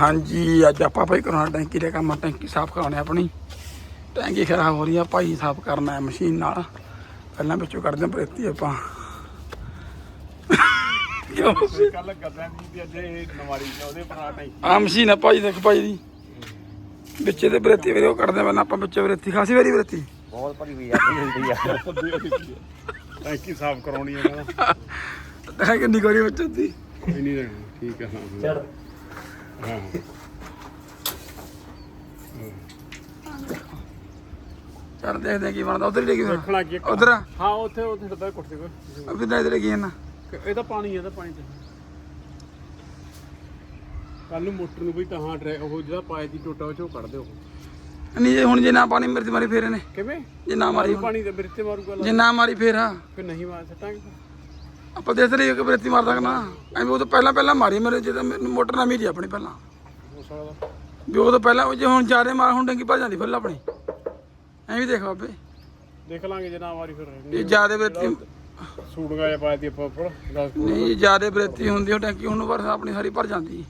ਹਾਂਜੀ ਅੱਜ ਆਪਾਂ ਭਾਈ ਕਰਾਉਣਾ ਟੈਂਕੀ ਦਾ ਕੰਮ ਟੈਂਕੀ ਸਾਫ਼ ਕਰਾਉਣੀ ਆਪਣੀ। ਟੈਂਕੀ ਖਰਾਬ ਹੋ ਰਹੀ ਆ ਭਾਈ ਸਾਫ਼ ਕਰਨਾ ਹੈ ਮਸ਼ੀਨ ਨਾਲ। ਪਹਿਲਾਂ ਵਿੱਚੋਂ ਕੱਢਦੇ ਪ੍ਰੇਤੀ ਆਪਾਂ। ਕਿਉਂ? ਕੱਲ ਗੱਦਾਂ ਦੀ ਵੀ ਅੱਜ ਇਹ ਨਵਾਰੀ ਚ ਉਹਦੇ ਬਣਾ ਟੈਂਕੀ। ਆ ਮਸ਼ੀਨ ਆ ਭਾਈ ਦੇਖ ਭਾਈ ਦੀ। ਵਿੱਚੇ ਤੇ ਬਰੇਤੀ ਵੀਰੇ ਉਹ ਕੱਢਦੇ ਪਹਿਲਾਂ ਆਪਾਂ ਵਿੱਚੇ ਬਰੇਤੀ ਖਾਸੀ ਵਾਰੀ ਬਰੇਤੀ ਬਹੁਤ ਭਰੀ ਹੋਈ ਆ ਮਿਲਦੀ ਆ। ਟੈਂਕੀ ਸਾਫ਼ ਕਰਾਉਣੀ ਹੈ ਤਾਂ ਕਿੰਨੀ ਕੋਰੀ ਵਿੱਚੋਂ ਦੀ ਕੋਈ ਨਹੀਂ ਰਹਿਣਾ ਠੀਕ ਹੈ ਹਾਂ। ਚੜ ਹਾਂ ਚੱਲ ਦੇਖਦੇ ਹਾਂ ਕੀ ਬਣਦਾ। ਉਧਰ ਹੀ ਲੱਗੀ ਫਿਰ ਰੱਖਣਾ ਕੀ ਉਧਰ? ਆ ਹਾਂ ਉੱਥੇ ਉੱਥੇ ਡੱਬਾ ਕੁੱਟਦੇ ਕੋ ਅਭੀ ਤਾਂ ਇਧਰ ਲੱਗੀ ਨਾ ਇਹ ਤਾਂ ਪਾਣੀ ਹੈ ਤਾਂ ਪਾਣੀ ਤੇ ਕੱਲ ਨੂੰ ਮੋਟਰ ਨੂੰ ਵੀ ਕਹਾਂ ਡਰੈ ਉਹ ਜਿਹੜਾ ਪਾਏ ਦੀ ਟੋਟਾ ਉਹ ਚੋਂ ਕੱਢ ਦਿਓ। ਨਹੀਂ ਜੇ ਹੁਣ ਜੇ ਨਾ ਪਾਣੀ ਮੇਰੇ ਫੇਰ ਨੇ ਕਿਵੇਂ? ਜੇ ਨਾ ਮਾਰੀ ਹੁਣ। ਪਾਣੀ ਦੇ ਬਿਰਤੇ ਮਾਰੂਗਾ। ਜੇ ਨਾ ਮਾਰੀ ਫੇਰ ਕਿ ਨਹੀਂ ਮਾਰ ਸਟਾਂਗੇ ਆਪਾਂ ਦੇਖ ਰਹੀ ਕਿ ਬਰੇਤੀ ਮਾਰ ਸਕਣਾ ਐਵੇਂ ਉਹ ਤਾਂ ਪਹਿਲਾਂ ਪਹਿਲਾਂ ਮਾਰੀ ਮੇਰੇ ਜਦੋਂ ਮੈਨੂੰ ਮੋਟਰ ਨਾ ਮੇਰੀ ਆਪਣੀ ਪਹਿਲਾਂ। ਵੀ ਉਹ ਤਾਂ ਪਹਿਲਾਂ ਉਹ ਜੇ ਹੁਣ ਚਾਰੇ ਮਾਰ ਹੁਣ ਡੰਗੀ ਭਰ ਜਾਂਦੀ ਫਿਰ ਆਪਣੀ। ਐਵੇਂ ਦੇਖ ਬਾਬੇ। ਦੇਖ ਲਾਂਗੇ ਜੇ ਨਾ ਮਾਰੀ ਫਿਰ। ਇਹ ਜਿਆਦੇ ਬਰੇਤੀ ਸੂੜਗਾ ਜਾਂ ਪਾਏ ਦੀ ਆਪਾਂ ਉੱਪਰ 10 ਨਹੀਂ ਜਿਆਦੇ ਬਰੇਤੀ ਹੁੰਦੀ ਉਹ ਟੈਂਕੀ ਹੁਣ ਪਰ ਆਪਣੀ ਸਾਰੀ ਭਰ ਜਾਂਦੀ।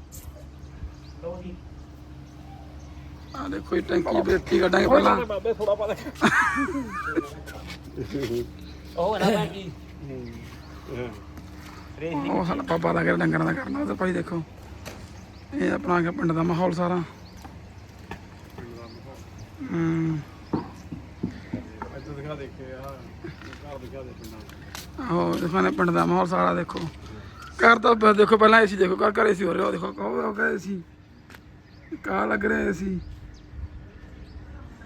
ਆ ਦੇਖੋ ਇਹ ਟੈਂਕੀ ਬਰੇਤੀ ਕੱਢਾਂਗੇ ਪਹਿਲਾਂ। ਬਾਬੇ ਥੋੜਾ ਪਾ ਦੇ। ਉਹ ਨਾ ਬਾਕੀ ਉਹ ਸਾਡਾ ਪਾਪਾ ਦਾ ਘਰ ਡੰਗਰਾਂ ਦਾ ਕਰਨਾ ਤਾਂ ਭਾਈ ਦੇਖੋ। ਇਹ ਆਪਣਾ ਪਿੰਡ ਦਾ ਮਾਹੌਲ ਸਾਰਾ। ਹੂੰ। ਇੱਥੇ ਦਿਖਾ ਦੇਖੇ ਆ ਘਰ ਦਿਖਾ ਦੇ ਪਿੰਡਾਂ ਆਹੋ ਪਿੰਡ ਦਾ ਮਾਹੌਲ ਸਾਰਾ ਦੇਖੋ। ਘਰ ਤਾਂ ਦੇਖੋ ਪਹਿਲਾਂ ਏਸੀ ਦੇਖੋ ਘਰ ਘਰ ਏਸੀ ਹੋ ਰਿਹਾ ਦੇਖੋ ਕਹੋ ਹੋ ਗਿਆ ਏਸੀ ਕਾ ਲੱਗ ਰਿਹਾ ਏਸੀ।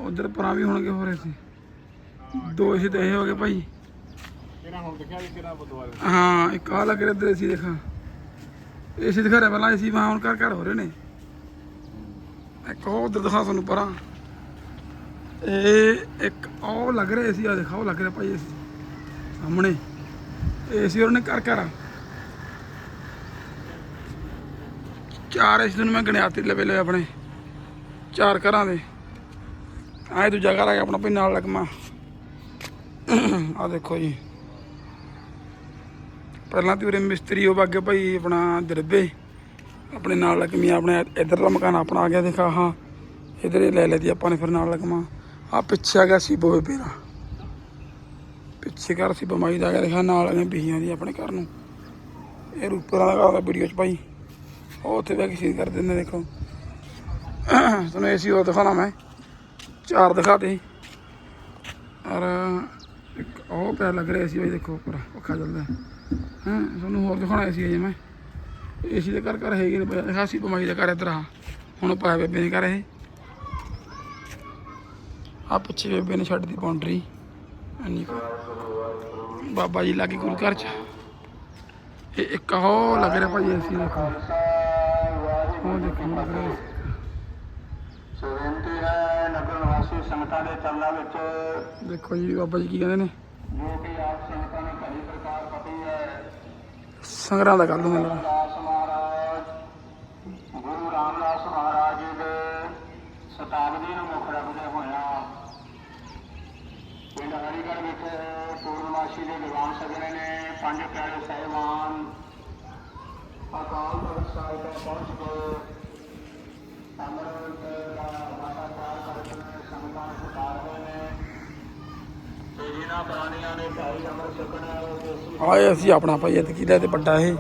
ਉਧਰ ਪਰਾਂ ਵੀ ਹੋਣਗੇ ਹੋ ਰਹੇ ਸੀ ਦੋ ਏਸੀ ਤੇ ਇਹ ਹੋ ਗਏ ਭਾਈ। ਕਿਹੜਾ ਹੁਣ ਦਿਖਿਆ ਵੀ ਕਿਹੜਾ ਬਦਵਾਰ ਹਾਂ। ਇੱਕ ਆ ਲੱਗ ਰਿਹਾ ਇੱਧਰ ਏਸੀ ਦੇਖਾ। ਏਸੀ ਦਿਖਾ ਰਿਹਾ ਪਹਿਲਾਂ ਏਸੀ ਵਾਂ, ਹੁਣ ਘਰ ਘਰ ਹੋ ਰਹੇ ਨੇ। ਇੱਕ ਉਹ ਉਧਰ ਦਿਖਾ ਤੁਹਾਨੂੰ ਪਰਾਂ। ਇਹ ਇੱਕ ਉਹ ਲੱਗ ਰਿਹਾ ਏਸੀ ਆ ਦੇਖਾ ਲੱਗ ਰਿਹਾ ਭਾਈ ਏਸੀ ਸਾਹਮਣੇ। ਏਸੀ ਉਹਨੇ ਘਰ ਘਰ ਆ। ਚਾਰ ਏਸੀ ਦਿਨ ਮੈਂ ਗਣਿਆ ਤੇ ਲਵੇ ਲਵੇ ਆਪਣੇ। ਚਾਰ ਘਰਾਂ ਦੇ। ਆਏ ਦੂਜਾ ਘਰ ਆ ਗਿਆ ਆਪਣਾ ਭਈ ਨਾਲ ਲੱਗਮਾ। ਆ ਦੇਖੋ ਜੀ। ਪਹਿਲਾਂ ਤੇ ਉਰੇ ਮਿਸਤਰੀ ਉਹ ਬਾਗੇ ਭਾਈ ਆਪਣਾ ਦਰਬੇ ਆਪਣੇ ਨਾਲ ਲੱਗਮੀ ਆਪਣੇ ਇਧਰਲਾ ਮਕਾਨ ਆਪਣਾ ਆ ਗਿਆ ਦੇਖਾ, ਹਾਂ। ਇਧਰ ਲੈ ਲੈਦੀ ਆਪਾਂ ਨੇ ਫਿਰ ਨਾਲ ਲੱਗਮਾ ਆ ਪਿੱਛੇ ਆ ਗਿਆ ਸੀ ਬੋਏ ਪੇਰਾ ਪਿੱਛੇ ਘਰ ਸੀ ਬਮਾਈ ਦਾ ਆ ਗਿਆ ਦੇਖਾ, ਨਾਲ ਆ ਬੀਆਂ ਦੀ ਆਪਣੇ ਘਰ ਨੂੰ। ਇਹ ਰੂਪਰਾਂ ਦਾ ਘਰ ਵੀਡੀਓ ਚ ਭਾਈ। ਉਹ ਉੱਥੇ ਬੈ ਕੇ ਸੀ ਕਰ ਦਿੰਦੇ ਦੇਖੋ। ਤੁਹਾਨੂੰ ਏਸੀ ਉਹ ਦਿਖਾਣਾ ਮੈਂ। ਚਾਰ ਦਿਖਾ ਦੇ। ਔਰ ਇੱਕ ਉਹ ਪਿਆ ਲੱਗ ਰਿਹਾ ਸੀ ਭਾਈ ਦੇਖੋ ਉੱਪਰ ਪੱਖਾ ਚੱਲਦਾ। ਹਾਂ? ਤੁਹਾਨੂੰ ਹੋਰ ਦਿਖਾਉਣਾ ਸੀ ਅਜੇ ਮੈਂ। ਏਸੀ ਦੇ ਘਰ ਘਰ ਹੈਗੇ ਨੇ ਖਾਸੀ ਪਮਾਈ ਦਾ ਘਰ ਇੱਧਰ ਆ ਹੁਣ ਪਾਇਆ ਬੇਬੇ ਨੇ ਘਰ ਇਹ। ਆ ਪਿੱਛੇ ਬੇਬੇ ਨੇ ਛੱਡ ਦੀ ਬਾਉਂਡਰੀ ਇੰਨੀ ਕੁ ਬਾਬਾ ਜੀ ਲਾਗੇ ਗੁਰੂ ਘਰ ਚ। ਇਹ ਇੱਕ ਉਹ ਲੱਗ ਰਿਹਾ ਭਾਈ ਏਸੀ ਦੇਖੋ ਉਹ ਦੇਖੋ ਲੱਗ ਰਿਹਾ। ਸੋ ਬੇਨਤੀ ਹੈ ਨਗਰ ਨਿਵਾਸੀ ਸੰਗਤਾਂ ਦੇ ਚਰਨਾਂ ਵਿੱਚ ਦੇਖੋ ਜੀ ਬਾਬਾ ਜੀ ਕੀ ਕਹਿੰਦੇ ਨੇ। ਜੋ ਕਿ ਆਪ ਸੰਗਤਾਂ ਨੂੰ ਭਲੀ ਪ੍ਰਕਾਰ ਪਤੀ ਹੈ। ਸੰਗਰਾਂ ਦਾ ਕਰ ਦੂੰਗਾ ਦਾਸ ਮਹਾਰਾਜ ਗੁਰੂ ਰਾਮਦਾਸ ਮਹਾਰਾਜ ਜੀ ਦੇ ਸ਼ਤਾਬਦੀ ਨੂੰ ਮੁੱਖ ਰੱਖਦੇ ਹੋਇਆਂ ਪਿੰਡ ਹਰੀਗੜ੍ਹ ਵਿਖੇ ਪੂਰਨਮਾਸ਼ੀ ਦੇ ਦੀਵਾਨ ਸਜਣੇ ਨੇ ਪੰਜ ਪਿਆਰੇ ਸਹਿਬਾਨ ਅਕਾਲ ਤਖਤ ਸਾਹਿਬ ਪਹੁੰਚ ਕੇ ਅੰਮ੍ਰਿਤ ਦਾ ਵਾਤਾਚਾਰ ਕਰਕੇ ਸੰਗਤਾਂ ਨੂੰ ਪੁਕਾਰ ਹੋਏ ਨੇ ਤੇ ਜਿਨ੍ਹਾਂ ਪ੍ਰਾਣੀਆਂ ਨੇ ਭਾਈ ਅੰਮ੍ਰਿਤ ਛਕਣਾ ਹੈ ਉਹ ਦੇਸੀ ਆਏ ਅਸੀਂ ਆਪਣਾ ਭਾਈ ਐਤਕੀ ਦਾ ਤੇ ਵੱਡਾ ਇਹ।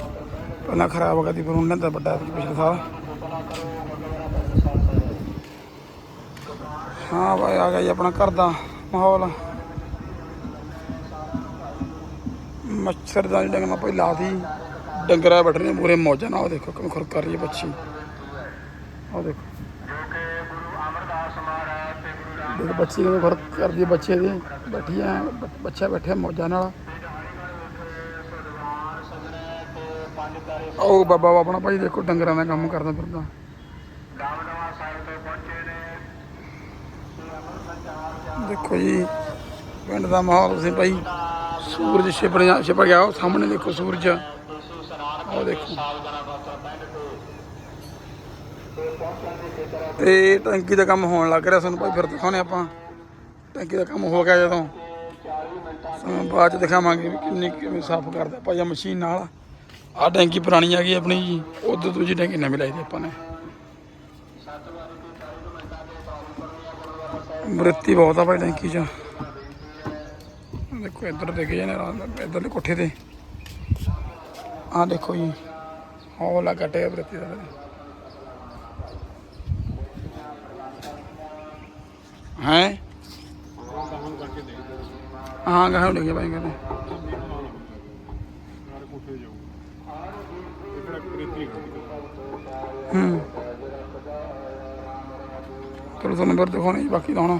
ਪਹਿਲਾਂ ਖਰਾਬ ਹੋ ਗਿਆ ਸੀ, ਫਿਰ ਉਹਨਾਂ ਦਾ ਵੱਡਾ ਪਿਛਲੇ ਸਾਲ। ਹਾਂ ਭਾਈ, ਆ ਗਿਆ ਜੀ ਆਪਣਾ ਘਰ ਦਾ ਮਾਹੌਲ। ਮੱਛਰ ਦਾ ਡੰਗਣਾ ਭਾਈ ਲਾਤੀ, ਡੰਗਰਾ ਬੈਠ ਰਹੇ ਨੇ ਪੂਰੇ ਮੌਜਾਂ ਨਾਲ। ਉਹ ਦੇਖੋ ਕਿਵੇਂ ਖੁਰ ਕਰ ਰਹੀ ਹੈ ਬੱਚੀ। ਉਹ ਦੇਖੋ। ਦੇਖ ਬੱਚੀ ਕਿਵੇਂ ਖੁਰ ਕਰਦੀ ਹੈ ਬੱਚੇ ਦੀ, ਬੈਠੀ ਬੱਚਾ ਬੈਠਿਆ ਮੌਜਾਂ ਨਾਲ। ਉਹ ਬਾਬਾ ਆਪਣਾ ਭਾਈ ਦੇਖੋ, ਡੰਗਰਾਂ ਦਾ ਕੰਮ ਕਰਦਾ ਫਿਰਦਾ। ਦੇਖੋ ਜੀ, ਪਿੰਡ ਦਾ ਮਾਹੌਲ ਤੁਸੀਂ ਭਾਈ। ਸੂਰਜ ਛਿਪ ਰਿਹਾ ਛਿਪ ਗਿਆ, ਉਹ ਸਾਹਮਣੇ ਦੇਖੋ ਸੂਰਜ। ਉਹ ਦੇਖੋ। ਤੇ ਟੈਂਕੀ ਦਾ ਕੰਮ ਹੋਣ ਲੱਗ ਰਿਹਾ ਤੁਹਾਨੂੰ ਭਾਈ, ਫਿਰ ਦਿਖਾਉਣੇ ਆਪਾਂ। ਟੈਂਕੀ ਦਾ ਕੰਮ ਹੋ ਗਿਆ ਜਦੋਂ। 40 ਬਾਅਦ ਚ ਦਿਖਾਵਾਂਗੇ ਵੀ ਕਿੰਨੀ ਕਿਵੇਂ ਸਾਫ਼ ਕਰਦਾ ਭਾਈ ਆਹ ਮਸ਼ੀਨ ਨਾਲ। ਆਹ ਟੈਂਕੀ ਪੁਰਾਣੀ ਆ ਗਈ ਆਪਣੀ ਜੀ। ਉਦੋਂ ਦੂਜੀ ਟੈਂਕੀ ਨਵੀਂ ਲਾਈ ਦੀ ਆਪਾਂ ਨੇ। ਬਰਤੀ ਬਹੁਤ ਆ ਭਾਈ ਟੈਂਕੀ ਚ। ਦੇਖੋ ਇੱਧਰ ਦੇ ਗਏ ਨੇ ਇੱਧਰ ਦੇ ਕੋਠੇ ਤੇ। ਆਹ ਦੇਖੋ ਜੀ, ਹੌਲਾ ਕੱਟਿਆ ਬ੍ਰਿਤੀ ਦਾ। ਹੈ? ਦਹਨ ਕਰਕੇ ਦੇ ਦੇ ਭਾਈ ਕਹਿੰਦੇ। ਹੂੰ। ਚਲੋ ਤੁਹਾਨੂੰ ਨੰਬਰ ਦਿਖਾਉਣੇ ਜੀ, ਬਾਕੀ ਦਾ ਹੁਣ।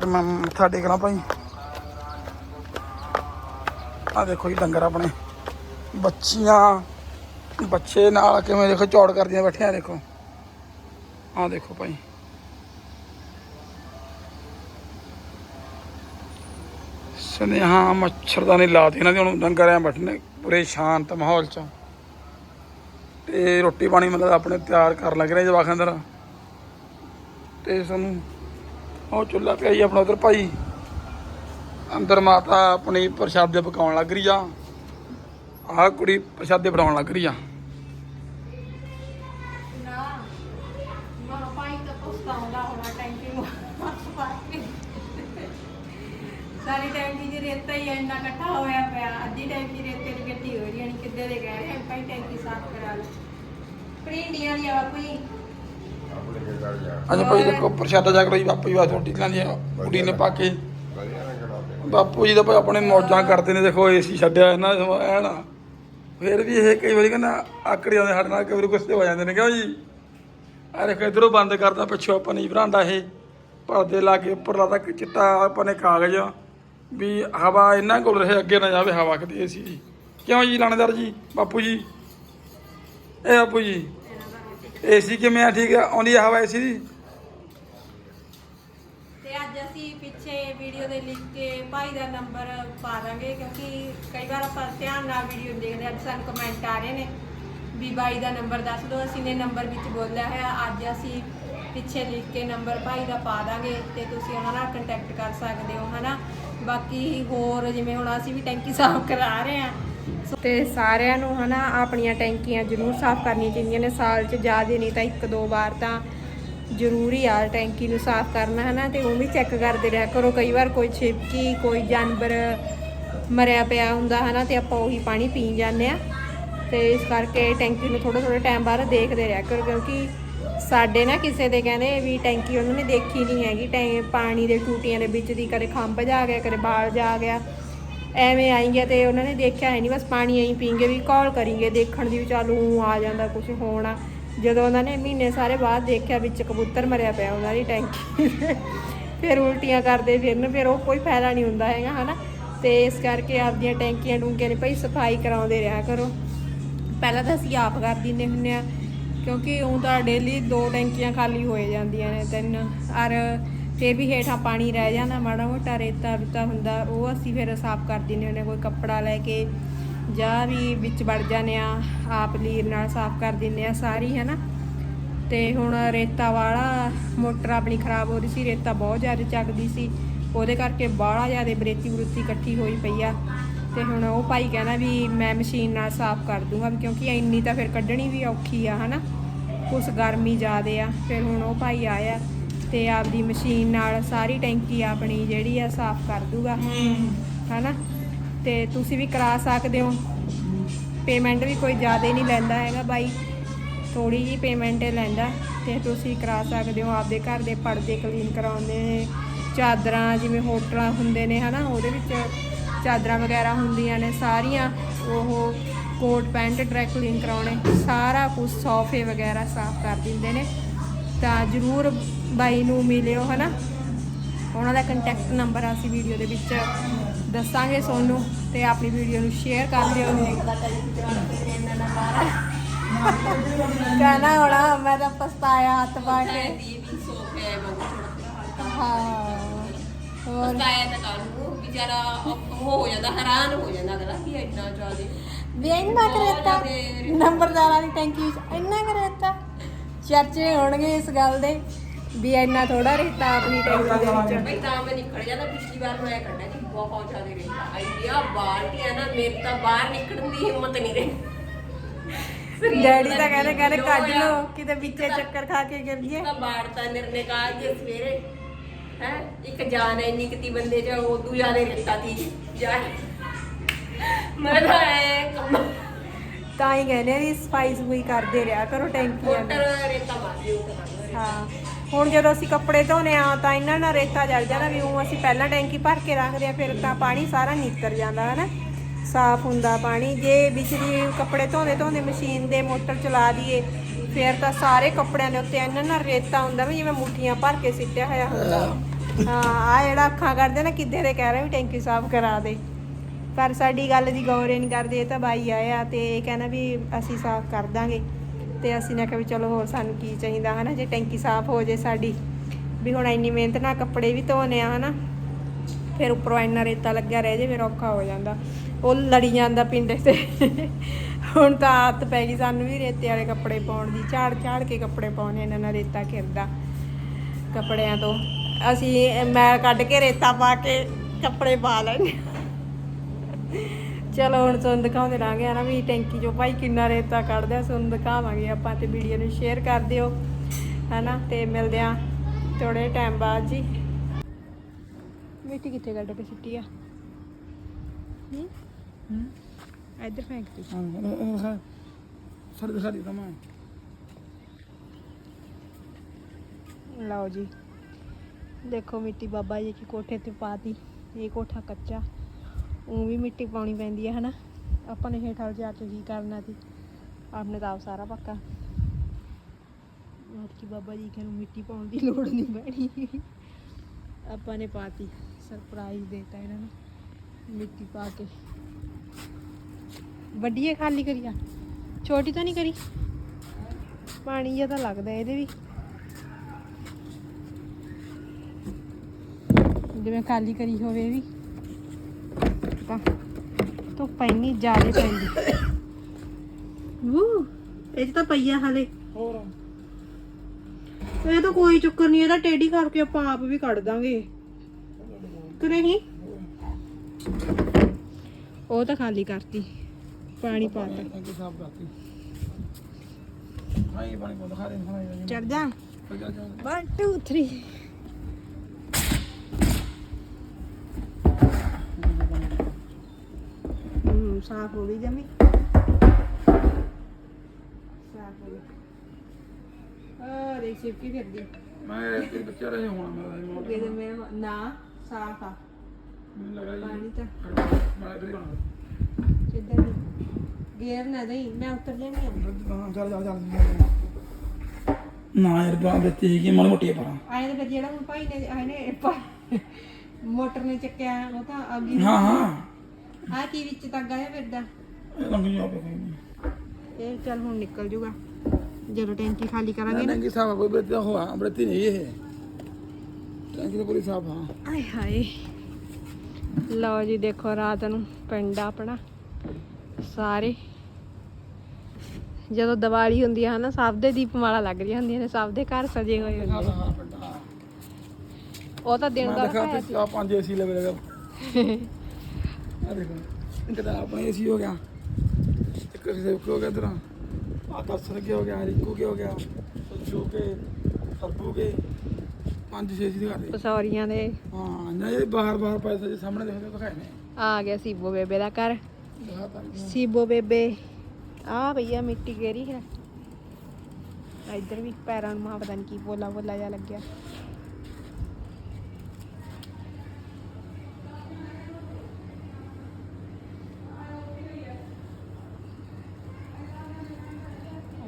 ਤੇ ਮੈਂ ਮੱਥਾ ਟੇਕਣਾ ਭਾਈ। ਆ ਦੇਖੋ ਜੀ, ਡੰਗਰ ਆਪਣੇ। ਬੱਚੀਆਂ, ਬੱਚੇ ਨਾਲ ਕਿਵੇਂ ਦੇਖੋ ਚੌੜ ਕਰਦੀਆਂ ਬੈਠੀਆਂ, ਦੇਖੋ। ਆ ਦੇਖੋ ਭਾਈ। ਸੁਨੇਹਾ ਮੱਛਰਦਾਨੀ ਲਾ ਦੇ ਇਹਨਾਂ ਦੀ, ਹੁਣ ਡੰਗਰ ਐ ਬੈਠਣੇ ਪੂਰੇ ਸ਼ਾਂਤ ਮਾਹੌਲ ਚ। ਤੇ ਰੋਟੀ ਪਾਣੀ ਮਤਲਬ ਆਪਣੇ ਤਿਆਰ ਕਰ ਲੱਗ ਰਹੇ ਜਵਾਕ ਅੰਦਰ। ਤੇ ਸਾਨੂੰ ਉਹ ਚੁੱਲ੍ਹਾ ਪਿਆ ਜੀ ਆਪਣਾ ਉਧਰ ਭਾਈ। ਅੰਦਰ ਮਾਤਾ ਆਪਣੀ ਪ੍ਰਸ਼ਾਦੇ ਪਕਾਉਣ ਲੱਗ ਰਹੀ ਆ। ਆਹ ਕੁੜੀ ਪ੍ਰਸ਼ਾਦੇ ਬਣਾਉਣ ਲੱਗ ਰਹੀ ਆ। ਰੇਤਾ ਹੀ ਇੰਨਾ ਇਕੱਠਾ ਹੋਇਆ ਪਿਆ। ਅੱਧੀ ਟੈਂਕੀ ਰੇਤੇ ਦੀ ਗੱਡੀ ਹੋ ਰਹੀ ਹੈ ਕਿੱਦੇ ਦੇ ਕਹਿ ਰਹੇ? ਭਾਈ ਟੈਂਕੀ ਸਾਫ਼ ਕਰਾ ਲਓ। ਪ੍ਰਿੰਡੀਆਂ ਦੀ ਆ ਕੋਈ? ਅੱਜ ਭਾਈ ਦੇਖੋ ਪ੍ਰਸ਼ਾਦਾ ਜਾ ਕੇ ਜੀ ਬਾਪੂ ਜੀ ਵਾਸਤੇ ਰੋਟੀ ਲੈਂਦੀ ਆ। ਕੁੜੀ ਨੇ ਪਾ ਕੇ। ਬਾਪੂ ਜੀ ਦਾ ਭਾਈ ਆਪਣੇ ਮੌਜਾਂ ਕਰਦੇ ਨੇ ਦੇਖੋ ਏਸੀ ਛੱਡਿਆ ਇਹਨਾਂ ਨੇ ਐਨ ਫਿਰ ਵੀ ਇਹ ਕਈ ਵਾਰੀ ਕਹਿੰਦਾ ਆਕੜੀ ਆਉਂਦੇ ਸਾਡੇ ਨਾਲ ਕਈ ਵਾਰੀ ਗੁੱਸੇ ਹੋ ਜਾਂਦੇ ਨੇ ਕਿਉਂ ਜੀ? ਆ ਦੇਖੋ ਇਧਰੋਂ ਬੰਦ ਕਰਦਾ ਪਿੱਛੋਂ ਆਪਾਂ ਨਹੀਂ ਭਰਾਂਦਾ ਇਹ। ਪਰਦੇ ਲਾ ਕੇ ਉੱਪਰ ਲਾ ਤੱਕ ਚਿੱਟਾ ਆਪਾਂ ਨੇ ਕਾਗਜ਼। ਵੀ ਹਵਾ ਇਹਨਾਂ ਕੋਲ ਰਹੇ ਅੱਗੇ ਨਾ ਜਾਵੇ ਹਵਾ ਕਿਤੇ ਏਸੀ ਜੀ। ਕਿਉਂ ਜੀ ਲਾਣੇਦਾਰ ਜੀ? ਬਾਪੂ ਜੀ। ਇਹ ਬਾਪੂ ਜੀ। ਏਸੀ ਕਿਵੇਂ ਆ? ਠੀਕ ਆ? ਆਉਂਦੀ ਆ ਹਵਾ ਏਸੀ ਦੀ? ਤੇ ਅੱਜ ਅਸੀਂ ਪਿੱਛੇ ਵੀਡੀਓ ਦੇ ਲਿਖ ਕੇ ਭਾਈ ਦਾ ਨੰਬਰ ਪਾ ਦਾਂਗੇ ਕਿਉਂਕਿ ਕਈ ਵਾਰ ਆਪਾਂ ਧਿਆਨ ਨਾਲ ਵੀਡੀਓ ਦੇਖਦੇ ਹਾਂ, ਅੱਜ ਸਾਨੂੰ ਕਮੈਂਟ ਆ ਰਹੇ ਨੇ ਵੀ ਬਾਈ ਦਾ ਨੰਬਰ ਦੱਸ ਦਿਓ ਅਸੀਂ ਨੇ ਨੰਬਰ ਵਿੱਚ ਬੋਲਿਆ ਹੋਇਆ ਅੱਜ ਅਸੀਂ ਪਿੱਛੇ ਲਿਖ ਕੇ ਨੰਬਰ ਭਾਈ ਦਾ ਪਾ ਦਾਂਗੇ ਤੇ ਤੁਸੀਂ ਉਹਨਾਂ ਨਾਲ ਕੰਟੈਕਟ ਕਰ ਸਕਦੇ ਹੋ, ਹਨਾ? ਬਾਕੀ ਹੋਰ ਜਿਵੇਂ ਹੁਣ ਅਸੀਂ ਵੀ ਟੈਂਕੀ ਸਾਫ਼ ਕਰਾ ਰਹੇ ਹਾਂ। ਤੇ ਸਾਰਿਆਂ ਨੂੰ, ਹਨਾ, ਆਪਣੀਆਂ ਟੈਂਕੀਆਂ ਜ਼ਰੂਰ ਸਾਫ਼ ਕਰਨੀਆਂ ਚਾਹੀਦੀਆਂ ਨੇ। ਸਾਲ 'ਚ ਜ਼ਿਆਦਾ ਨਹੀਂ ਤਾਂ ਇੱਕ ਦੋ ਵਾਰ ਤਾਂ ਜ਼ਰੂਰੀ ਆ ਟੈਂਕੀ ਨੂੰ ਸਾਫ਼ ਕਰਨਾ, ਹਨਾ? ਤੇ ਉਹ ਵੀ ਚੈੱਕ ਕਰਦੇ ਰਿਹਾ ਕਰੋ। ਕਈ ਵਾਰ ਕੋਈ ਛਿਪਕੀ, ਕੋਈ ਜਾਨਵਰ ਮਰਿਆ ਪਿਆ ਹੁੰਦਾ, ਹਨਾ? ਤੇ ਆਪਾਂ ਉਹੀ ਪਾਣੀ ਪੀ ਜਾਂਦੇ ਆ ਤੇ ਇਸ ਕਰਕੇ ਟੈਂਕੀ ਨੂੰ ਥੋੜਾ ਥੋੜਾ ਟਾਈਮ ਬਾਅਦ ਦੇਖਦੇ ਰਿਹਾ ਕਰੋ, ਕਿਉਂਕਿ ਸਾਡੇ ਨਾ ਕਿਸੇ ਦੇ ਕਹਿੰਦੇ ਵੀ ਟੈਂਕੀ ਉਹਨਾਂ ਨੇ ਦੇਖੀ ਨਹੀਂ ਹੈਗੀ, ਟੈਂ, ਪਾਣੀ ਦੇ ਟੂਟੀਆਂ ਦੇ ਵਿੱਚ ਦੀ ਕਦੇ ਖੰਭ ਜਾ ਗਿਆ, ਕਦੇ ਬਾਲ ਜਾ ਗਿਆ। ਐਵੇਂ ਆਈਗੇ ਤੇ ਉਹਨਾਂ ਨੇ ਦੇਖਿਆ ਹੈ ਨਹੀਂ ਬਸ ਪਾਣੀ ਐਂ ਪੀਂਗੇ ਵੀ ਕਾਲ ਕਰੀਂਗੇ ਦੇਖਣ ਦੀ ਵੀ ਚੱਲ ਊਂ ਆ ਜਾਂਦਾ ਕੁਝ ਹੋਣਾ। ਜਦੋਂ ਉਹਨਾਂ ਨੇ ਮਹੀਨੇ ਸਾਰੇ ਬਾਅਦ ਦੇਖਿਆ ਵਿੱਚ ਕਬੂਤਰ ਮਰਿਆ ਪਿਆ ਉਹਨਾਂ ਦੀ ਟੈਂਕੀ ਫਿਰ ਉਲਟੀਆਂ ਕਰਦੇ ਫਿਰਨ, ਫਿਰ ਉਹ ਕੋਈ ਫਾਇਦਾ ਨਹੀਂ ਹੁੰਦਾ ਹੈਗਾ, ਹਨਾ? ਤੇ ਇਸ ਕਰਕੇ ਆਪਦੀਆਂ ਟੈਂਕੀਆਂ ਡੂੰਘੀਆਂ ਨੇ ਭਾਈ ਸਫ਼ਾਈ ਕਰਾਉਂਦੇ ਰਿਹਾ ਕਰੋ। ਪਹਿਲਾਂ ਤਾਂ ਅਸੀਂ ਆਪ ਕਰ ਦਿੰਦੇ ਹੁੰਦੇ ਆ। ਕਿਉਂਕਿ ਉਹ ਤਾਂ ਡੇਲੀ ਦੋ ਟੈਂਕੀਆਂ ਖਾਲੀ ਹੋਏ ਜਾਂਦੀਆਂ ਨੇ, ਤਿੰਨ ਔਰ ਫਿਰ ਵੀ ਹੇਠਾਂ ਪਾਣੀ ਰਹਿ ਜਾਂਦਾ, ਮਾੜਾ ਮੋਟਾ ਰੇਤਾ ਰੁਤਾ ਹੁੰਦਾ, ਉਹ ਅਸੀਂ ਫਿਰ ਸਾਫ਼ ਕਰ ਦਿੰਦੇ ਹੁੰਦੇ ਹਾਂ। ਕੋਈ ਕੱਪੜਾ ਲੈ ਕੇ ਜਾਂ ਵੀ ਵਿੱਚ ਵੜ ਜਾਂਦੇ ਆ ਆਪ ਲੀਰ ਨਾਲ ਸਾਫ਼ ਕਰ ਦਿੰਦੇ ਆ ਸਾਰੀ ਹੈ ਨਾ ਤੇ ਹੁਣ ਰੇਤਾ ਵਾਲਾ ਮੋਟਰ ਆਪਣੀ ਖਰਾਬ ਹੋ ਰਹੀ ਸੀ, ਰੇਤਾ ਬਹੁਤ ਜ਼ਿਆਦਾ ਚੱਕਦੀ ਸੀ, ਉਹਦੇ ਕਰਕੇ ਬਾਹਲਾ ਜ਼ਿਆਦਾ ਬਰੇਤੀ ਬਰੂਤੀ ਇਕੱਠੀ ਹੋਈ ਪਈ ਆ ਤੇ ਹੁਣ ਉਹ ਭਾਈ ਕਹਿੰਦਾ ਵੀ ਮੈਂ ਮਸ਼ੀਨ ਨਾਲ ਸਾਫ਼ ਕਰ ਦੂੰਗਾ ਕਿਉਂਕਿ ਇੰਨੀ ਤਾਂ ਫਿਰ ਕੱਢਣੀ ਵੀ ਔਖੀ ਆ, ਹਨਾ? ਕੁਛ ਗਰਮੀ ਜ਼ਿਆਦੇ ਆ। ਫਿਰ ਹੁਣ ਉਹ ਭਾਈ ਆਇਆ ਤੇ ਆਪਦੀ ਮਸ਼ੀਨ ਨਾਲ ਸਾਰੀ ਟੈਂਕੀ ਆਪਣੀ ਜਿਹੜੀ ਆ ਸਾਫ਼ ਕਰ ਦੂਗਾ, ਹਨਾ? ਤੇ ਤੁਸੀਂ ਵੀ ਕਰਾ ਸਕਦੇ ਹੋ। ਪੇਮੈਂਟ ਵੀ ਕੋਈ ਜ਼ਿਆਦਾ ਨਹੀਂ ਲੈਂਦਾ ਹੈਗਾ ਬਾਈ। ਥੋੜੀ ਜੀ ਪੇਮੈਂਟ ਲੈਂਦਾ ਤੇ ਤੁਸੀਂ ਕਰਾ ਸਕਦੇ ਹੋ ਆਪਦੇ ਘਰ ਦੇ ਪਰਦੇ ਕਲੀਨ ਕਰਾਉਂਦੇ ਨੇ। ਚਾਦਰਾਂ ਜਿਵੇਂ ਹੋਟਲਾਂ ਹੁੰਦੇ ਨੇ, ਹਨਾ? ਉਹਦੇ ਵਿੱਚ ਚਾਦਰਾਂ ਵਗੈਰਾ ਹੁੰਦੀਆਂ ਨੇ, ਸਾਰੀਆਂ ਉਹ ਕੋਟ, ਪੈਂਟ ਡਰਾਈ ਕਲੀਨ ਕਰਾਉਣੇ, ਸਾਰਾ ਕੁਝ ਸੋਫੇ ਵਗੈਰਾ ਸਾਫ਼ ਕਰ ਦਿੰਦੇ ਨੇ। ਤਾਂ ਜਰੂਰ ਬਾਈ ਨੂੰ ਮਿਲਿਓ, ਹਨਾ? ਉਹਨਾਂ ਦਾ ਕੰਟੈਕਟ ਨੰਬਰ ਅਸੀਂ ਵੀਡੀਓ ਦੇ ਵਿੱਚ ਦੱਸਾਂਗੇ ਸੋਨੂੰ ਤੇ ਆਪਣੀ ਵੀਡੀਓ ਨੂੰ ਸ਼ੇਅਰ ਕਰ ਦਿਓ ਕਹਿਣਾ ਹੋਣਾ, ਮੈਂ ਤਾਂ ਪਛਤਾਇਆ ਹੱਥ ਪਾ ਕੇ। ਹਾਂ। ਹੋਰ? ਕਾਇਆ ਤਾਂ ਕਰ ਨੂੰ ਵਿਚਾਰਾ ਉਹ ਹੋ ਜਾਂਦਾ ਹੈਰਾਨ ਹੋ ਜਾਂਦਾ ਅਗਲਾ ਕਿ ਇੰਨਾ ਜ਼ਿਆਦੇ। ਵੀ ਇੰਨਾ ਕਰੇਤਾ ਨੰਬਰਦਾਰ ਵਾਲੀ ਟੈਂਕੀ ਵਿੱਚ ਇੰਨਾ ਕਰੇਤਾ ਚਰਚੇ ਹੋਣਗੇ ਇਸ ਗੱਲ ਦੇ ਵੀ ਇੰਨਾ ਥੋੜਾ ਰੇਤਾ ਆਪਣੀ ਟੈਂਕੀ ਦੇ ਵਿੱਚ। ਬਈ ਤਾਂ ਮੈਂ ਨਿਕਲ ਜਾਂਦਾ ਪਿਛਲੀ ਵਾਰ ਮੈਂ ਕੱਢਿਆ ਕਿ ਬਹੁਤ ਜ਼ਿਆਦੇ ਰਹਿੰਦਾ ਆਈਡੀਆ ਬਾਲਟੀਆਂ ਨਾ ਮੇਰੇ ਤਾਂ ਬਾਹਰ ਨਿਕਲਣ ਦੀ ਹਿੰਮਤ ਨਹੀਂ ਰਹੀ। ਡੈਡੀ ਤਾਂ ਕਹਿੰਦੇ ਕਹਿੰਦੇ ਕੱਢ ਲਓ ਕਿਤੇ ਵਿੱਚੇ ਚੱਕਰ ਖਾ ਕੇ ਗਿਰ ਜੇ ਤਾਂ ਬਾੜਤਾ ਨਿਰਨੇ ਕਾ ਜੇ ਸਵੇਰੇ। ਹੈ? ਇੱਕ ਜਾਨ ਇੰਨੀ ਕਿਤੀ ਬੰਦੇ ਚ ਉਹ ਦੂ ਜਾਣੇ ਰੇਤਾ ਤੀ। ਜਾਨ ਮੈਂ ਤਾਂ ਐ ਕੰਮ। ਤਾਂ ਹੀ ਕਹਿੰਦੇ ਆ ਵੀ ਸਫ਼ਾਈ ਸਫੂਈ ਕਰਦੇ ਰਿਹਾ ਕਰੋ ਟੈਂਕੀਆਂ ਦੀ ਮੋਟਰ ਰੇਤਾ ਹਾਂ। ਹੁਣ ਜਦੋਂ ਅਸੀਂ ਕੱਪੜੇ ਧੋਨੇ ਆ ਤਾਂ ਇਹਨਾਂ ਨਾਲ ਰੇਤਾ ਜਲ ਜਾਂਦਾ ਵੀ ਉਹ ਅਸੀਂ ਪਹਿਲਾਂ ਟੈਂਕੀ ਭਰ ਕੇ ਰੱਖਦੇ ਆ ਫਿਰ ਤਾਂ ਪਾਣੀ ਸਾਰਾ ਨਿੱਤਰ ਜਾਂਦਾ ਹੈ ਨਾ ਸਾਫ਼ ਹੁੰਦਾ ਪਾਣੀ। ਜੇ ਬਿਜਲੀ ਕੱਪੜੇ ਧੋਂਦੇ ਧੋਂਦੇ ਮਸ਼ੀਨ ਦੇ ਮੋਟਰ ਚਲਾ ਦਈਏ ਫਿਰ ਤਾਂ ਸਾਰੇ ਕੱਪੜਿਆਂ ਦੇ ਉੱਤੇ ਇਹਨਾਂ ਨਾਲ ਰੇਤਾ ਹੁੰਦਾ ਵੀ ਜਿਵੇਂ ਮੁੱਠੀਆਂ ਭਰ ਕੇ ਸਿੱਟਿਆ ਹੋਇਆ ਹੁੰਦਾ। ਹਾਂ। ਆ ਜਿਹੜਾ ਅੱਖਾਂ ਕਰਦੇ ਨਾ ਕਿੱਦੇ ਦੇ ਕਹਿ ਰਹੇ ਵੀ ਟੈਂਕੀ ਸਾਫ਼ ਕਰਾ ਦੇ। ਪਰ ਸਾਡੀ ਗੱਲ ਦੀ ਗੌਰ ਨਹੀਂ ਕਰਦੇ ਇਹ ਤਾਂ ਬਾਈ ਆਇਆ ਤੇ ਇਹ ਕਹਿੰਦਾ ਵੀ ਅਸੀਂ ਸਾਫ਼ ਕਰ ਦਾਂਗੇ। ਤੇ ਅਸੀਂ ਨੇ ਕਿਹਾ ਵੀ ਚਲੋ ਹੋਰ ਸਾਨੂੰ ਕੀ ਚਾਹੀਦਾ ਹਨਾ ਜੇ ਟੈਂਕੀ ਸਾਫ਼ ਹੋ ਜੇ ਸਾਡੀ। ਵੀ ਹੁਣ ਇੰਨੀ ਮਿਹਨਤ ਨਾਲ ਕੱਪੜੇ ਵੀ ਧੋਨੇ ਆ ਹਨਾ। ਫਿਰ ਉੱਪਰੋਂ ਇੰਨਾ ਰੇਤਾ ਲੱਗਿਆ ਰਹਿ ਜੇ ਫਿਰ ਔਖਾ ਹੋ ਜਾਂਦਾ। ਉਹ ਲੜੀ ਜਾਂਦਾ ਪਿੰਡੇ ਤੇ। ਹੁਣ ਤਾਂ ਆਦਤ ਪੈ ਗਈ ਸਾਨੂੰ ਵੀ ਰੇਤੇ ਵਾਲੇ ਕੱਪੜੇ ਪਾਉਣ ਦੀ, ਝਾੜ ਝਾੜ ਕੇ ਕੱਪੜੇ ਪਾਉਣੇ ਇਹਨਾਂ ਨਾਲ ਰੇਤਾ ਘਿਰਦਾ ਕੱਪੜਿਆਂ ਤੋਂ। ਅਸੀਂ ਮੈਂ ਕੱਢ ਕੇ ਰੇਤਾ ਪਾ ਕੇ ਕੱਪੜੇ ਪਾ ਲੈਣੇ ਚਲੋ ਹੁਣ ਤੁਹਾਨੂੰ ਦਿਖਾਉਂਦੇ ਰਾਂਗੇ ਨਾ ਵੀ ਟੈਂਕੀ ਚੋਂ, ਭਾਈ ਕਿੰਨਾ ਰੇਤਾ ਕੱਢਦੇ ਆ ਤੁਹਾਨੂੰ ਦਿਖਾਵਾਂਗੇ ਆਪਾਂ ਤੇ ਵੀਡੀਓ ਨੂੰ ਸ਼ੇਅਰ ਕਰ ਦਿਓ, ਹਨਾ ਤੇ ਮਿਲਦੇ ਆ ਥੋੜੇ ਟਾਈਮ ਬਾਅਦ ਜੀ। ਮਿੱਟੀ ਕਿੱਥੇ ਕੱਢ ਕੇ ਸਿੱਟੀ ਆ? ਹੂੰ? ਹੂੰ? ਇੱਧਰ ਫੈਂਕਤੀ ਹਾਂ ਉਹ ਉਹ ਖਾ ਸਰ ਦਿਖਾ ਦਿੱਤਾ ਮੈਂ। ਲਓ ਜੀ। ਦੇਖੋ ਮਿੱਟੀ ਬਾਬਾ ਜੀ ਕੀ ਕੋਠੇ ਤੇ ਪਾਤੀ। ਇਹ ਕੋਠਾ ਕੱਚਾ। ਉਹ ਵੀ ਮਿੱਟੀ ਪਾਉਣੀ ਪੈਂਦੀ ਹੈ ਹਨਾ? ਆਪਾਂ ਨੇ ਹੇਠਾਂ ਜਾ ਕੇ ਕੀ ਕਰਨਾ ਸੀ? ਆਪਣੇ ਤਾਂ ਆਪ ਸਾਰਾ ਪੱਕਾ। ਕੀ ਬਾਬਾ ਜੀ ਨੂੰ ਮਿੱਟੀ ਪਾਉਣ ਦੀ ਲੋੜ ਨਹੀਂ ਪੈਣੀ। ਆਪਾਂ ਨੇ ਪਾਤੀ। ਸਰਪ੍ਰਾਈਜ਼ ਦੇਤਾ ਇਹਨਾਂ ਨੂੰ। ਮਿੱਟੀ ਪਾ ਕੇ। ਵੱਡੀ ਹੈ ਖਾਲੀ ਕਰੀਆ। ਛੋਟੀ ਤਾਂ ਨਹੀਂ ਕਰੀ। ਪਾਣੀ ਜਿਹਾ ਤਾਂ ਲੱਗਦਾ ਇਹਦੇ ਵੀ। ਜਿਵੇਂ ਖਾਲੀ ਕਰੀ ਹੋਵੇ ਵੀ। ਤਾਂ ਧੁੱਪ ਇੰਨੀ ਜ਼ਿਆਦਾ ਪੈਂਦੀ। ਵੂ ਇਹ 'ਚ ਤਾਂ ਪਈਆ ਹਲੇ। ਹੋਰ। ਇਹ ਤਾਂ ਕੋਈ ਚੱਕਰ ਨਹੀਂ ਇਹਦਾ ਟੇਢੀ ਕਰਕੇ ਆਪਾਂ ਆਪ ਵੀ ਕੱਢ ਦਾਂਗੇ। ਕਿ ਨਹੀਂ? ਉਹ ਤਾਂ ਖਾਲੀ ਕਰਤੀ। ਪਾਣੀ ਪਾਤਾ ਟੈਂਕੀ ਸਾਫ਼ ਕਰਤੀ। ਇਹ ਪਾਣੀ ਬਹੁਤ ਖਾ ਰਹੇ ਹਾਂ ਚੜ ਜਾ। ਚੱਲ ਚੱਲ 1 2 3 ਹੂੰ ਸਾਫ਼ ਹੋ ਗਈ ਜਮੀ। ਸਾਫ਼ ਹੋ ਗਈ। ਆ ਦੇਖ ਸਿਪਕੀ ਫਿਰਦੀ ਮੈਂ ਤੇ ਬੱਚਾ ਰਹੇ ਹੋਣਾ ਮੇਰਾ ਤੇ ਮੈਂ ਨਾ ਸਾਫ਼ ਆ। ਮੈਨੂੰ ਲੱਗਾ ਜੀ ਪਾਣੀ ਤਾਂ। ਮੈਂ ਇਧਰ ਹੀ ਬਣਾ ਕਿੱਧਰ ਦੀ ਗੇਰ ਨਾ ਦੇਈ ਮੈਂ ਉੱਤਰ ਜਾਣੀ ਆ ਹਾਂ ਚੱਲ ਚੱਲ ਚੱਲ। ਨਾ ਯਾਰ ਬਾਹ ਦਿੱਤੀ ਕਿ ਮਨ ਮੋਟੀ ਪਰਾਂ ਆਏ ਤੇ ਫਿਰ ਜਿਹੜਾ ਹੁਣ ਭਾਈ ਨੇ ਆਏ ਨੇ ਪਾ- ਮੋਟਰ ਨੇ ਚੱਕਿਆ ਉਹ ਤਾਂ ਅੱਗੇ ਹਾਂ ਹਾਂ ਆ ਕੀ ਵਿੱਚ ਤੱਕ ਆਇਆ ਫਿਰਦਾ ਇਹ ਲੰਘ ਜਾ ਪੇ ਕੋਈ ਨਹੀਂ ਇਹ ਚੱਲ ਹੁਣ ਨਿਕਲ ਜੂਗਾ। ਜਦੋਂ ਟੈਂਕੀ ਖਾਲੀ ਕਰਾਂਗੇ ਨਾ ਟੈਂਕੀ ਸਾਫ਼ ਕੋਈ ਬਰਤੀ ਹੋਆ ਬਰਤੀ ਨਹੀਂ ਇਹ। ਟੈਂਕੀ ਤਾਂ ਪੂਰੀ ਸਾਫ਼ ਹਾਂ ਆਏ ਹਾਏ। ਲਓ ਜੀ ਦੇਖੋ ਰਾਤ ਨੂੰ ਪਿੰਡ ਆਪਣਾ। ਸਾਰੇ ਜਦੋਂ ਦੀਵਾਲੀ ਹੁੰਦੀ ਹੈ ਨਾ ਸਭ ਦੇ ਦੀਪਮਾਲਾ ਲੱਗ ਰਹੀਆਂ ਹੁੰਦੀਆਂ ਨੇ ਸਭ ਦੇ ਘਰ ਸਜੇ ਹੋਏ ਹੁੰਦੇ ਨੇ। ਉਹ ਤਾਂ ਦਿਨ ਦਾ ਦਿਖਾ ਦਿਖਾਇਆ ਤੇ ਆ ਪੰਜ ਏਸੀ ਲੱਗੇ ਲਗਾ ਆ। ਦੇਖੋ ਇੱਕ ਤਾਂ ਆਪਣਾ ਏਸੀ ਹੋ ਗਿਆ ਇੱਕ ਕਿਸੇ ਹੋ ਗਿਆ ਇਧਰ। ਆ ਕਸਰ ਕੇ ਹੋ ਗਿਆ ਰਿਕੂ ਕੇ ਹੋ ਗਿਆ ਸੱਚੂ ਕੇ ਸਰਬੂ ਕੇ ਪੰਜ ਛੇ ਏਸੀ ਦਿਖਾ ਦੇ। ਪਸੌਰੀਆਂ ਦੇ। ਹਾਂ ਨਾ ਇਹ ਬਾਹਰ ਬਾਹਰ ਪੈਸੇ ਸਾਹਮਣੇ ਦੇਖਦੇ ਦਿਖਾਏ ਨੇ। ਆ ਗਿਆ ਸੀਬੋ ਬੇਬੇ ਦਾ ਘਰ। ਦਿਖਾਤਾ ਸੀਬੋ ਬੇਬੇ। ਆ ਭਈਆ ਮਿੱਟੀ ਗੇਰੀ ਹੈ। ਇੱਧਰ ਵੀ ਪੈਰਾਂ ਨੂੰ ਮਾ ਪਤਾ ਨਹੀਂ ਕੀ ਬੋਲਾ ਬੋਲਾ ਜਾ ਲੱਗਿਆ।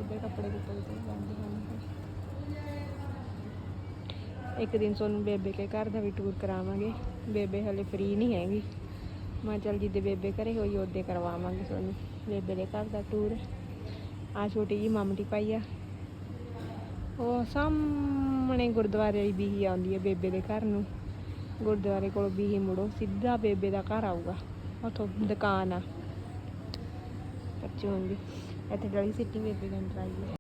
ਇੱਧਰ ਕੱਪੜੇ ਕੁੱਪੜੇ ਤੇ ਬੰਦ ਹਨ ਇੱਕ ਦਿਨ ਸੋਨੂੰ ਬੇਬੇ ਕੇ ਘਰ ਦਾ ਵੀ ਟੂਰ ਕਰਾਵਾਂਗੇ। ਬੇਬੇ ਹਲੇ ਫ੍ਰੀ ਨਹੀਂ ਹੈਗੀ। ਮੈਂ ਚੱਲ ਜਿੱਦੇ ਬੇਬੇ ਘਰੇ ਹੋਈ ਉਹਦੇ ਕਰਵਾਵਾਂਗੇ ਤੁਹਾਨੂੰ। ਬੇਬੇ ਦੇ ਘਰ ਦਾ ਟੂਰ ਆ ਛੋਟੀ ਜੀ ਮਾਮਟੀ ਪਾਈ ਆ। ਉਹ ਸਾਹਮਣੇ ਗੁਰਦੁਆਰੇ ਵਾਲੀ ਬੀਹੀ ਆਉਂਦੀ ਹੈ ਬੇਬੇ ਦੇ ਘਰ ਨੂੰ। ਗੁਰਦੁਆਰੇ ਕੋਲ ਬੀਹੀ ਮੁੜੋ, ਸਿੱਧਾ ਬੇਬੇ ਦਾ ਘਰ ਆਊਗਾ। ਉੱਥੋਂ ਦੁਕਾਨ ਆ। ਪਰਚੂਨ ਦੀ। ਇੱਥੇ ਗਲੀ ਸਿੱਟੀ ਬੇਬੇ ਨੇ ਡਰਾਈ